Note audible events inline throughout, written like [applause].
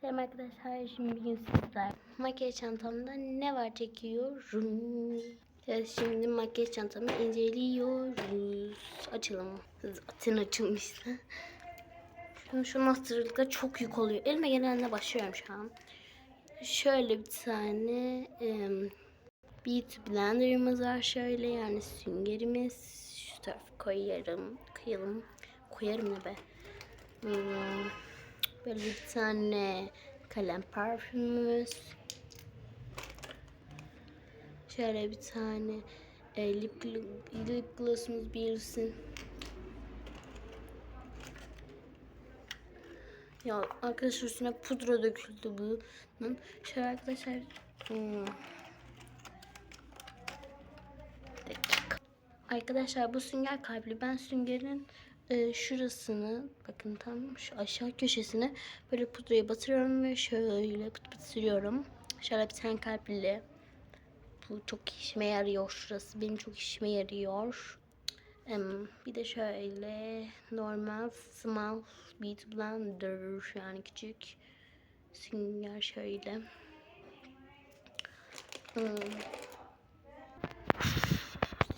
Selam arkadaşlar. Şimdi bugün sizler makyaj çantamda ne var çekiyorum. Evet, şimdi makyaj çantamı inceliyoruz. Açalım. Zaten açılmıştı. Şu, şu masterlıkta çok yük oluyor. Elime gelenle başlıyorum şu an. Şöyle bir tane em, Beauty Blender'ımız var şöyle yani süngerimiz. Şu tarafı koyarım. Koyalım. Koyarım ne be. Hmm, Böyle bir tane kalem parfümümüz. Şöyle bir tane e, lip, gl- lip gloss'umuz bilirsin. Ya arkadaşlar üstüne pudra döküldü bunun. Şöyle arkadaşlar hmm. Arkadaşlar bu sünger kalpli. Ben süngerin e, şurasını bakın tam şu aşağı köşesine böyle pudrayı batırıyorum ve şöyle pıt pıt sürüyorum. Tane kalpli. Bu çok işime yarıyor şurası. Benim çok işime yarıyor. Bir de şöyle normal small beauty blender yani küçük sünger şöyle. Hmm.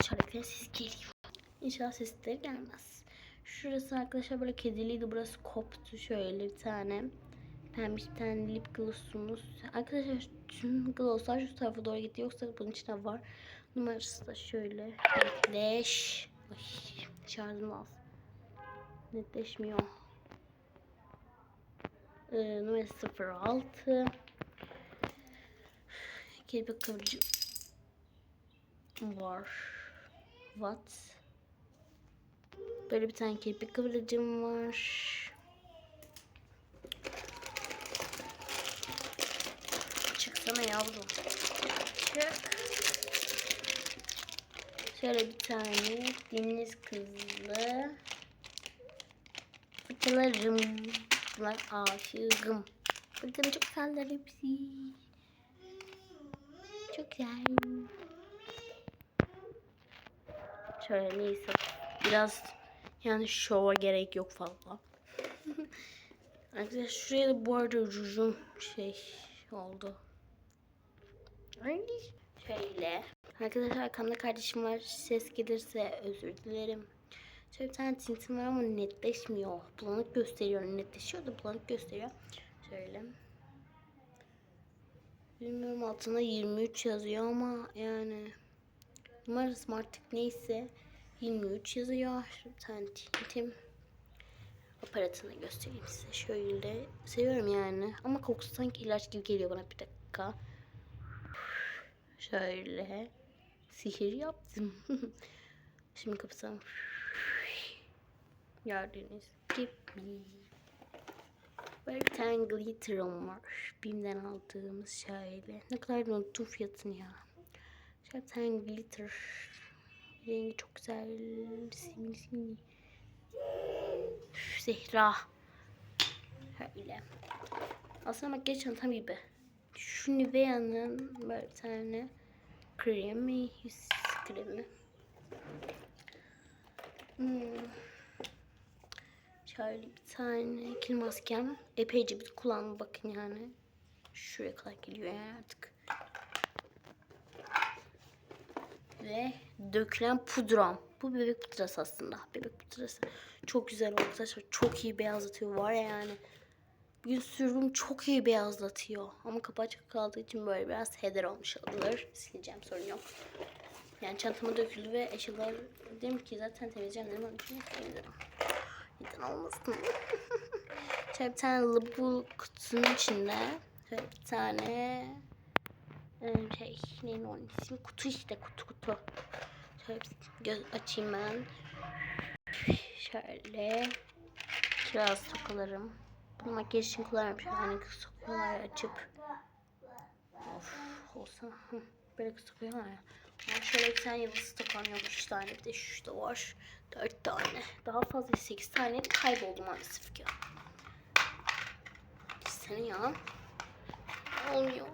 Şöyle ses geliyor. İnşallah sesleri gelmez. Şurası arkadaşlar böyle kediliydi. Burası koptu şöyle bir tane. Pembe bir tane lip glossumuz. Arkadaşlar tüm glosslar şu tarafa doğru gitti. Yoksa bunun içinde var. Numarası da şöyle. Netleş. Ay, şarjım az. Netleşmiyor. Ee, numarası 06. Kirpi kıvırcı var. What? Böyle bir tane kirpik kıvırcım var. Çıksana yavrum. Çık. Şöyle bir tane deniz kızlı fıçılarım. Bunlar aşığım. Bakın çok güzeller hepsi. Çok güzel. Şöyle neyse biraz yani şova gerek yok fazla. [laughs] Arkadaşlar şuraya da bu arada rujum şey oldu. Ay, Şöyle. Arkadaşlar arkamda kardeşim var. Ses gelirse özür dilerim. Şöyle bir tane tintim var ama netleşmiyor. Bulanık gösteriyor. Netleşiyor da bulanık gösteriyor. Şöyle. Bilmiyorum altına 23 yazıyor ama yani numarası artık neyse 23 yazıyor. Bir tane aparatını göstereyim size. Şöyle seviyorum yani. Ama kokusu sanki ilaç gibi geliyor bana bir dakika. Şöyle sihir yaptım. [laughs] Şimdi kapatsam. Gördüğünüz gibi. Böyle bir tane glitter'ım var. Bim'den aldığımız şöyle. Ne kadar da unuttum fiyatını ya. Şöyle bir tane glitter. Rengi çok güzel. Simli simli. Zehra. Öyle. Aslında makyaj çantam gibi. Şu Nivea'nın bir tane kremi, yüz kremi. Hmm. Şöyle bir tane kil maskem. Epeyce bir kullandım bakın yani. Şuraya kadar geliyor yani artık. Ve dökülen pudram. Bu bebek pudrası aslında. Bebek pudrası. Çok güzel oldu arkadaşlar. Çok iyi beyazlatıyor. Var ya yani. Bugün sürdüm çok iyi beyazlatıyor. Ama kapağı açık kaldığı için böyle biraz heder olmuş olabilir. Sileceğim sorun yok. Yani çantama döküldü ve eşyalar dedim ki zaten temizleyeceğim dedim. Onun için temizledim. Neden olmasın? [laughs] Şöyle bir tane label kutunun içinde. Şöyle bir tane şey neyin onun ismi? Kutu işte kutu kutu. Bir göz açayım ben. Şöyle kiraz tokalarım. Bunu makyaj için kullanırım. Şöyle hani sokuyorlar açıp. Of olsa. Böyle sokuyorlar ya. Ama şöyle bir tane yıldız tokam yok. Üç tane bir de şurada var. Dört tane. Daha fazla sekiz tane kayboldu maalesef ki. Seni ya. Olmuyor.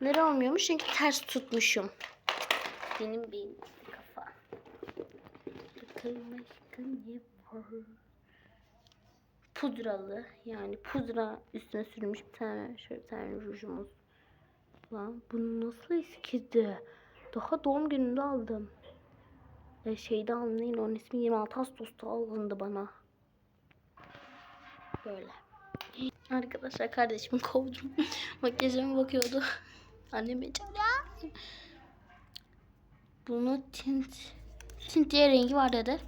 Nere olmuyormuş? Çünkü ters tutmuşum. Benim bir kafa. Bakalım aşkım ne var? pudralı yani pudra üstüne sürülmüş bir tane şöyle bir tane rujumuz. Lan bu nasıl eskidi? Daha doğum gününde aldım. E, şeyde anlayın onun ismi 26 Ağustos'ta alındı bana. Böyle. Arkadaşlar kardeşimi kovdum. [laughs] Makyajıma bakıyordu. [laughs] Annem çağırıyor. Bunu tint tint diye rengi var dedi.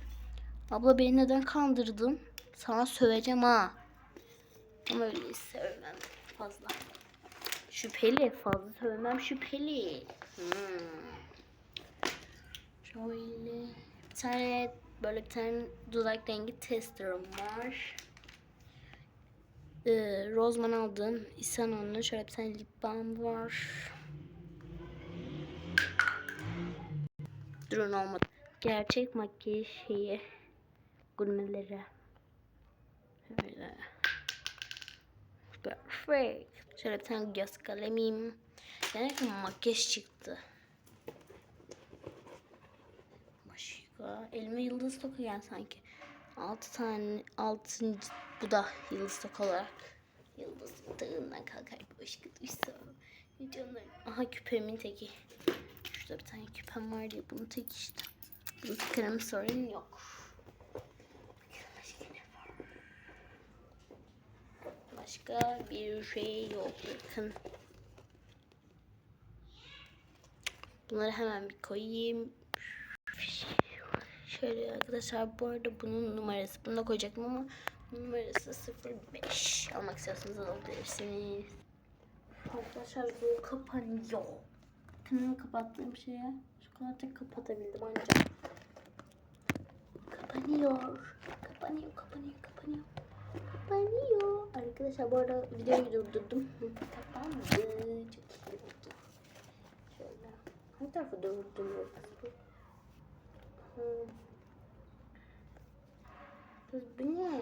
Abla beni neden kandırdın? Sana söveceğim ha. Ama öyle sevmem fazla. Şüpheli fazla sövmem şüpheli. Hmm. Şöyle bir tane böyle bir tane dudak rengi testerım var. Ee, Rozman aldım. İsanon'un şöyle bir tane lip balm var. Durun olmadı. Gerçek makyaj şeyi. Gurmeleri. Şöyle. Perfect. Şöyle bir tane göz kalemim. Yani makyaj çıktı. Başka. Elime yıldız toku yani sanki. 6 tane, 6. bu da yıldız tok olarak. Yıldız tığından kalkar başka duysa. Canım. Aha küpemin teki. Şurada bir tane küpem var diye bunu tek işte. Bunu takarım sorun yok. Başka bir şey yok. Bakın. Bunları hemen bir koyayım. Şöyle arkadaşlar bu arada bunun numarası bunu da koyacaktım ama numarası 05 almak istiyorsanız alabilirsiniz. Arkadaşlar bu kapanıyor. Kanalı kapattığım şeye tek kapatabildim ancak. Kapanıyor. Kapanıyor, kapanıyor, kapanıyor. Kapanıyor. Arkadaşlar bu arada videoyu durdurdum. [laughs] Kapandı. Çok iyi oldu. Şöyle. Hangi tarafa durduruyoruz bu? Hı. Kız bu ne?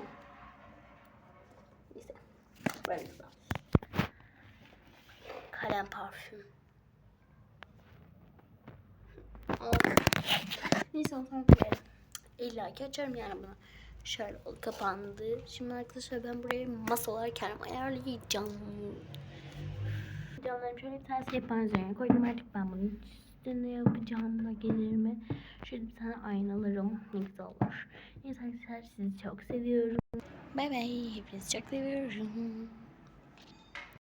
Neyse. Böyle güzel. Kalem parfüm. Neyse o zaman koyalım. İlla ki açarım yani bunu. Şöyle oldu kapandı. Şimdi arkadaşlar ben buraya masalar kendim ayarlayacağım. Canlarım şöyle bir tane sehpanın üzerine koydum artık ben bunun üstüne yapacağım da gelir mi? Şöyle bir tane aynalarım ne güzel olur. Neyse arkadaşlar sizi çok seviyorum. Bay bay. Hepinizi çok seviyorum.